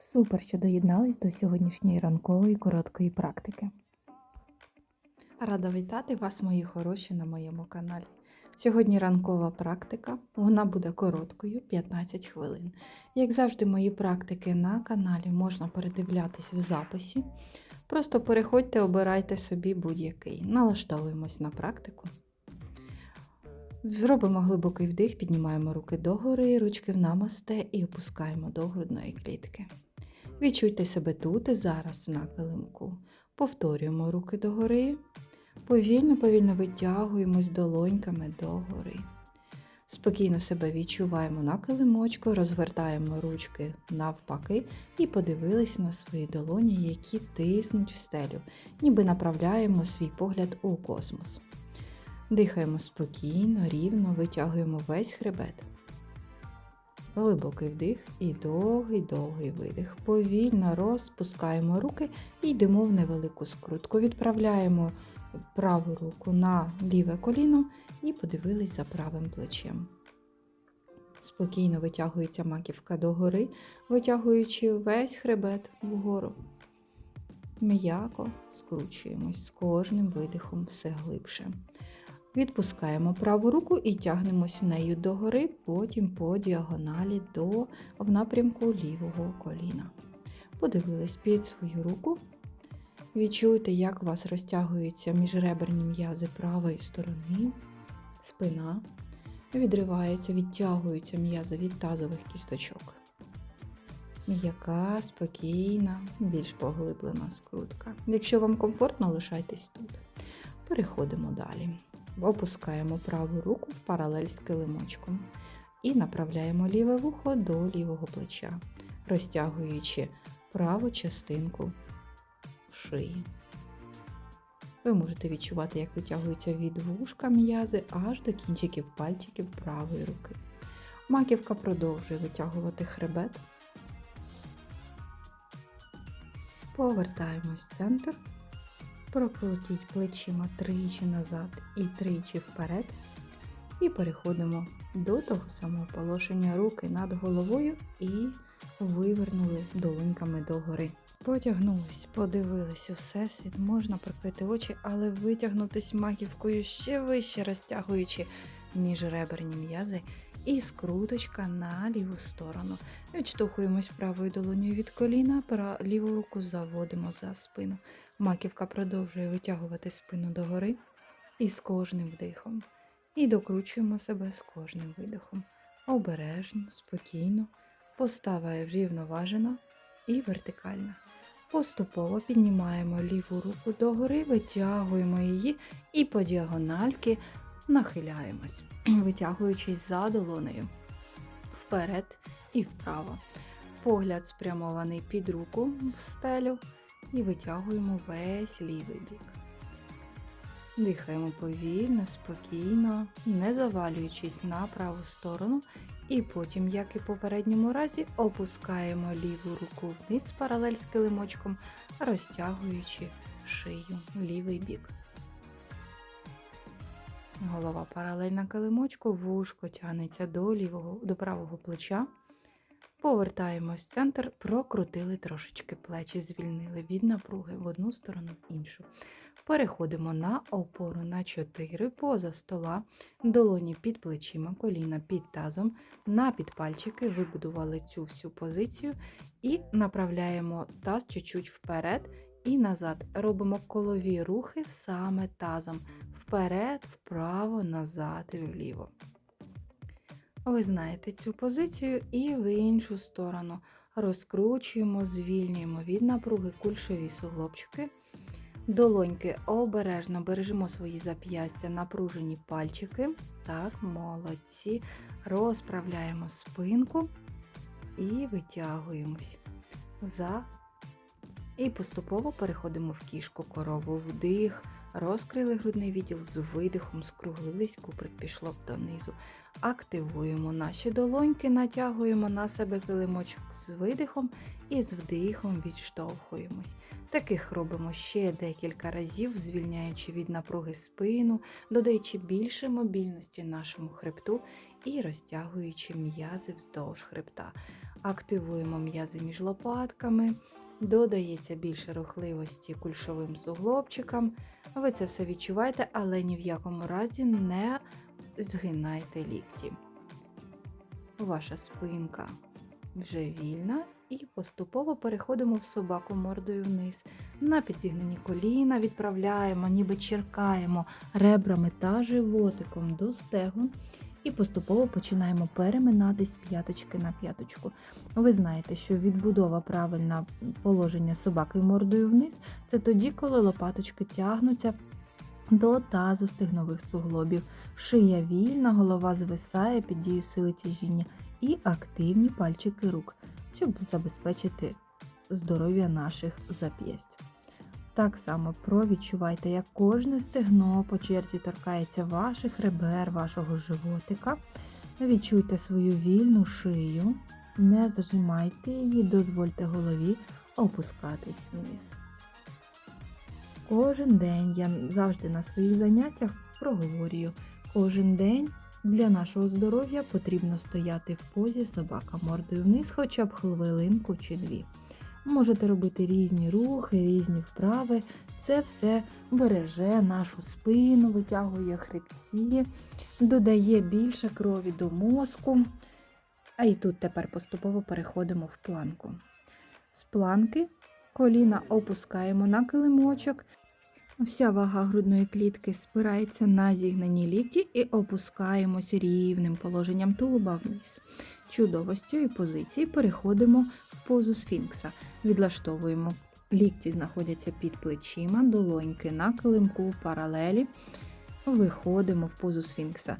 Супер, що доєднались до сьогоднішньої ранкової короткої практики. Рада вітати вас, мої хороші, на моєму каналі. Сьогодні ранкова практика, вона буде короткою 15 хвилин. Як завжди, мої практики на каналі можна передивлятись в записі. Просто переходьте, обирайте собі будь-який. Налаштовуємось на практику. Зробимо глибокий вдих, піднімаємо руки догори, ручки в намасте і опускаємо до грудної клітки. Відчуйте себе тут і зараз на килимку. Повторюємо руки догори. Повільно, повільно витягуємось долоньками догори. Спокійно себе відчуваємо на килимочку, розвертаємо ручки навпаки і подивились на свої долоні, які тиснуть в стелю, ніби направляємо свій погляд у космос. Дихаємо спокійно, рівно, витягуємо весь хребет. Глибокий вдих і довгий-довгий видих. Повільно розпускаємо руки і йдемо в невелику скрутку. Відправляємо праву руку на ліве коліно і подивились за правим плечем. Спокійно витягується маківка догори, витягуючи весь хребет вгору. М'яко скручуємось з кожним видихом все глибше. Відпускаємо праву руку і тягнемось нею догори, потім по діагоналі до в напрямку лівого коліна. Подивились під свою руку. Відчуйте, як у вас розтягуються міжреберні м'язи правої сторони, спина. Відриваються, відтягуються м'язи від тазових кісточок. М'яка, спокійна, більш поглиблена скрутка. Якщо вам комфортно, лишайтесь тут. Переходимо далі. Опускаємо праву руку в паралель з килимочком і направляємо ліве вухо до лівого плеча, розтягуючи праву частинку шиї. Ви можете відчувати, як витягуються від вушка м'язи аж до кінчиків пальчиків правої руки. Маківка продовжує витягувати хребет. Повертаємось в центр. Прокрутіть плечима тричі назад і тричі вперед. І переходимо до того самого положення руки над головою і вивернули долоньками догори. Потягнулись, подивились у всесвіт, можна прикрити очі, але витягнутись маківкою ще вище, розтягуючи міжреберні м'язи і скруточка на ліву сторону. Відштовхуємось правою долонею від коліна, ліву руку заводимо за спину. Маківка продовжує витягувати спину догори і з кожним вдихом. І докручуємо себе з кожним видихом. Обережно, спокійно, постава врівноважена і вертикальна. Поступово піднімаємо ліву руку догори, витягуємо її і по діагональки нахиляємось, витягуючись за долонею вперед і вправо. Погляд спрямований під руку в стелю і витягуємо весь лівий бік. Дихаємо повільно, спокійно, не завалюючись на праву сторону, і потім, як і в попередньому разі, опускаємо ліву руку вниз паралель з килимочком, розтягуючи шию лівий бік. Голова паралельна килимочку, вушко тягнеться до лівого, до правого плеча. Повертаємось в центр, прокрутили трошечки плечі, звільнили від напруги в одну сторону в іншу. Переходимо на опору на 4 поза стола, долоні під плечима, коліна під тазом, на підпальчики вибудували цю всю позицію і направляємо таз чуть-чуть вперед і назад. Робимо колові рухи саме тазом. Вперед, вправо, назад і вліво. Ви знаєте цю позицію і в іншу сторону. Розкручуємо, звільнюємо від напруги кульшові суглобчики. Долоньки обережно бережемо свої зап'ястя, напружені пальчики. Так, молодці. Розправляємо спинку і витягуємось за. І поступово переходимо в кішку корову вдих. Розкрили грудний відділ з видихом, скруглились, куприк пішло донизу. Активуємо наші долоньки, натягуємо на себе килимочок з видихом і з вдихом відштовхуємось. Таких робимо ще декілька разів, звільняючи від напруги спину, додаючи більше мобільності нашому хребту і розтягуючи м'язи вздовж хребта. активуємо м'язи між лопатками, додається більше рухливості кульшовим суглобчикам. Ви це все відчуваєте, але ні в якому разі не згинайте лікті. Ваша спинка вже вільна і поступово переходимо в собаку мордою вниз. На підзігнені коліна відправляємо, ніби черкаємо ребрами та животиком до стегон. І поступово починаємо переминатись п'яточки на п'яточку. Ви знаєте, що відбудова правильна положення собаки мордою вниз це тоді, коли лопаточки тягнуться до тазу стегнових суглобів. Шия вільна, голова звисає під дією сили тяжіння і активні пальчики рук, щоб забезпечити здоров'я наших зап'ясть. Так само провідчувайте, як кожне стегно по черзі торкається ваших ребер, вашого животика. Відчуйте свою вільну шию, не зажимайте її, дозвольте голові опускатись вниз. Кожен день я завжди на своїх заняттях проговорюю. Кожен день для нашого здоров'я потрібно стояти в позі собака мордою вниз хоча б хвилинку чи дві. Можете робити різні рухи, різні вправи. Це все береже нашу спину, витягує хребці, додає більше крові до мозку. А і тут тепер поступово переходимо в планку. З планки коліна опускаємо на килимочок. Вся вага грудної клітки спирається на зігнані лікті і опускаємось рівним положенням тулуба вниз. Чудово з цієї позиції переходимо в позу сфінкса. Відлаштовуємо лікті, знаходяться під плечима, долоньки на килимку паралелі. Виходимо в позу сфінкса.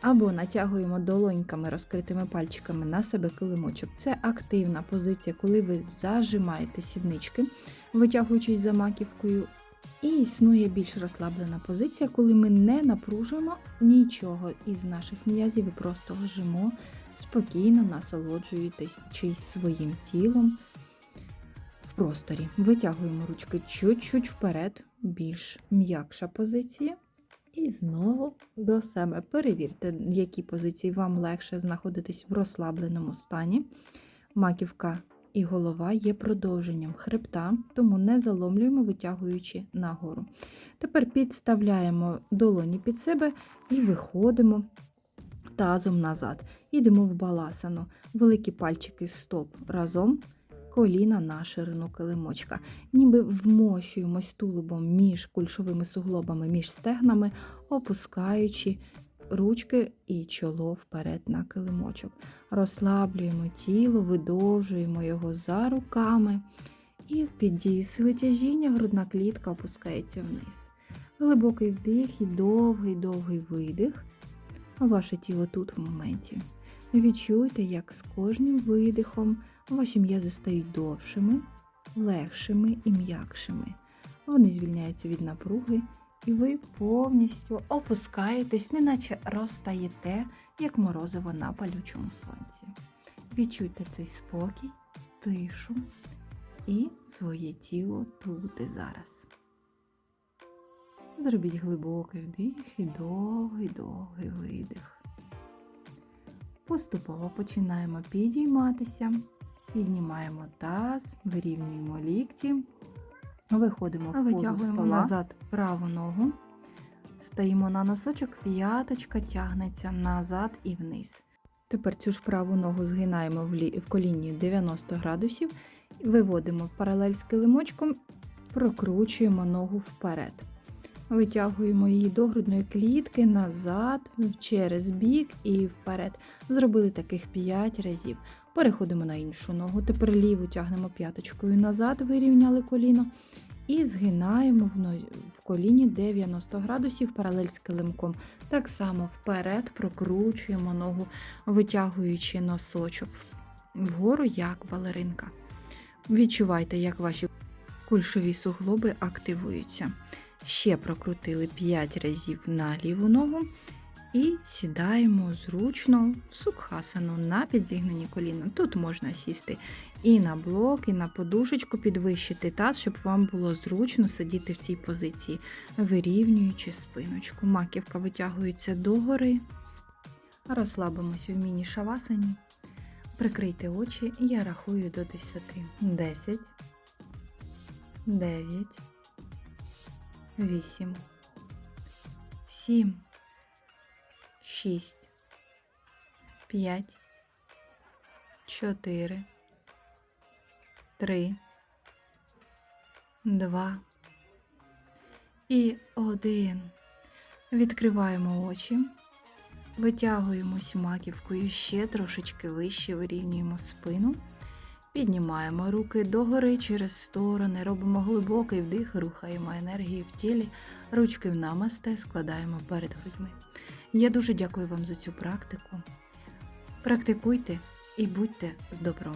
Або натягуємо долоньками, розкритими пальчиками на себе килимочок. Це активна позиція, коли ви зажимаєте сіднички, витягуючись за маківкою. І існує більш розслаблена позиція, коли ми не напружуємо нічого із наших м'язів, і просто лежимо спокійно насолоджуєтесь своїм тілом в просторі. Витягуємо ручки чуть-чуть вперед, більш м'якша позиція. І знову до себе. Перевірте, в якій позиції вам легше знаходитись в розслабленому стані. Маківка і голова є продовженням хребта, тому не заломлюємо, витягуючи нагору. Тепер підставляємо долоні під себе і виходимо тазом назад. Йдемо в баласану. Великі пальчики стоп разом, коліна на ширину килимочка. Ніби вмощуємось тулубом між кульшовими суглобами, між стегнами, опускаючи ручки і чоло вперед на килимочок. Розслаблюємо тіло, видовжуємо його за руками. І під дією сили тяжіння грудна клітка опускається вниз. Глибокий вдих і довгий-довгий видих. Ваше тіло тут в моменті. Відчуйте, як з кожним видихом ваші м'язи стають довшими, легшими і м'якшими. Вони звільняються від напруги, і ви повністю опускаєтесь, неначе розтаєте, як морозиво на палючому сонці. Відчуйте цей спокій, тишу і своє тіло тут і зараз. Зробіть глибокий вдих і довгий-довгий видих. Поступово починаємо підійматися, піднімаємо таз, вирівнюємо лікті, виходимо в позу Витягуємо стола назад праву ногу, стаємо на носочок, п'яточка тягнеться назад і вниз. Тепер цю ж праву ногу згинаємо в, лі... в коліні 90 градусів, виводимо в паралель з килимочком, прокручуємо ногу вперед. Витягуємо її до грудної клітки назад, через бік і вперед. Зробили таких 5 разів. Переходимо на іншу ногу. Тепер ліву тягнемо п'яточкою назад, вирівняли коліно. І згинаємо в, коліні 90 градусів паралель з килимком. Так само вперед прокручуємо ногу, витягуючи носочок вгору, як балеринка. Відчувайте, як ваші кульшові суглоби активуються. Ще прокрутили 5 разів на ліву ногу і сідаємо зручно в сукхасану на підзігнані коліна. Тут можна сісти і на блок, і на подушечку підвищити таз, щоб вам було зручно сидіти в цій позиції, вирівнюючи спиночку. Маківка витягується догори. Розслабимося в міні-шавасані. Прикрийте очі, я рахую до 10. 10, 9, 8, 7, 6, 5, 4, 3, 2 і 1. Відкриваємо очі. Витягуємось маківкою ще трошечки вище, вирівнюємо спину. Піднімаємо руки догори через сторони, робимо глибокий вдих, рухаємо енергії в тілі, ручки в намасте складаємо перед грудьми. Я дуже дякую вам за цю практику. Практикуйте і будьте з добром.